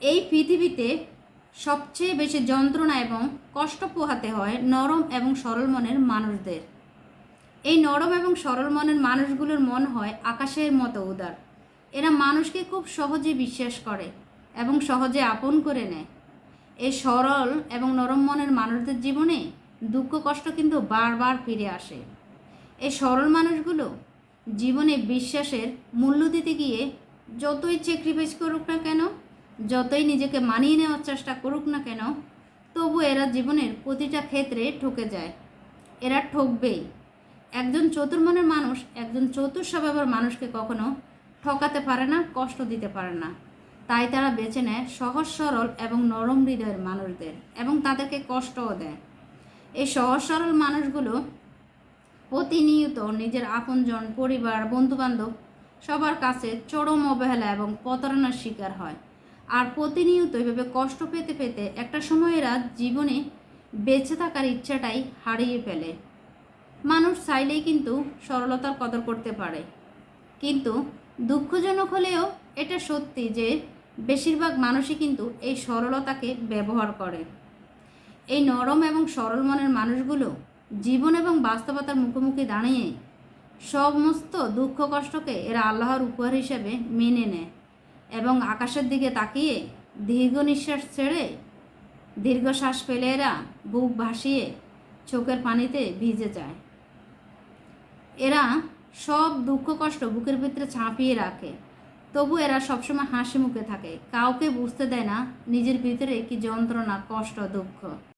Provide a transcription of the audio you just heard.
এই পৃথিবীতে সবচেয়ে বেশি যন্ত্রণা এবং কষ্ট পোহাতে হয় নরম এবং সরল মনের মানুষদের। এই নরম এবং সরল মনের মানুষগুলোর মন হয় আকাশের মতো উদার। এরা মানুষকে খুব সহজে বিশ্বাস করে এবং সহজে আপন করে নেয়। এই সরল এবং নরম মনের মানুষদের জীবনে দুঃখ, কষ্ট কিন্তু বারবার ফিরে আসে। এই সরল মানুষগুলো জীবনে বিশ্বাসের মূল্য দিতে গিয়ে যতই চেক্রিফাইস করুক না কেন যতই নিজেকে মানিয়ে নেওয়ার চেষ্টা করুক না কেন, তবু এরা জীবনের প্রতিটা ক্ষেত্রে ঠকে যায়। এরা ঠকবেই। একজন চতুর্মনের মানুষ একজন চতুর স্বভাবের মানুষকে কখনো ঠকাতে পারে না, কষ্ট দিতে পারে না। তাই তারা বেছে নেয় সহজ, সরল এবং নরম হৃদয়ের মানুষদের এবং তাদেরকে কষ্টও দেয়। এই সহজ, সরল মানুষগুলো প্রতিনিয়ত নিজের আপনজন, পরিবার, বন্ধুবান্ধব, সবার কাছে চরম অবহেলা এবং প্রতারণার শিকার হয়। আর প্রতিনিয়ত এভাবে কষ্ট পেতে পেতে একটা সময় এরা জীবনে বেঁচে থাকার ইচ্ছাটাই হারিয়ে ফেলে। মানুষ চাইলেই কিন্তু সরলতার কদর করতে পারে। কিন্তু দুঃখজনক হলেও এটা সত্যি যে বেশিরভাগ মানুষই কিন্তু এই সরলতাকে ব্যবহার করে। এই নরম এবং সরল মনের মানুষগুলো জীবন এবং বাস্তবতার মুখোমুখি দাঁড়িয়ে সমস্ত দুঃখ কষ্টকে এরা আল্লাহর উপহার হিসেবে মেনে নেয়। এবং আকাশের দিকে তাকিয়ে দীর্ঘ নিঃশ্বাস ছেড়ে দীর্ঘশ্বাস ফেলে এরা বুক ভাসিয়ে চোখের পানিতে ভিজে যায়। এরা সব দুঃখ কষ্ট বুকের ভিতরে চাপিয়ে রাখে। তবু এরা সবসময় হাসি মুখে থাকে। কাউকে বুঝতে দেয় না নিজের ভিতরে কি যন্ত্রণা, কষ্ট, দুঃখ।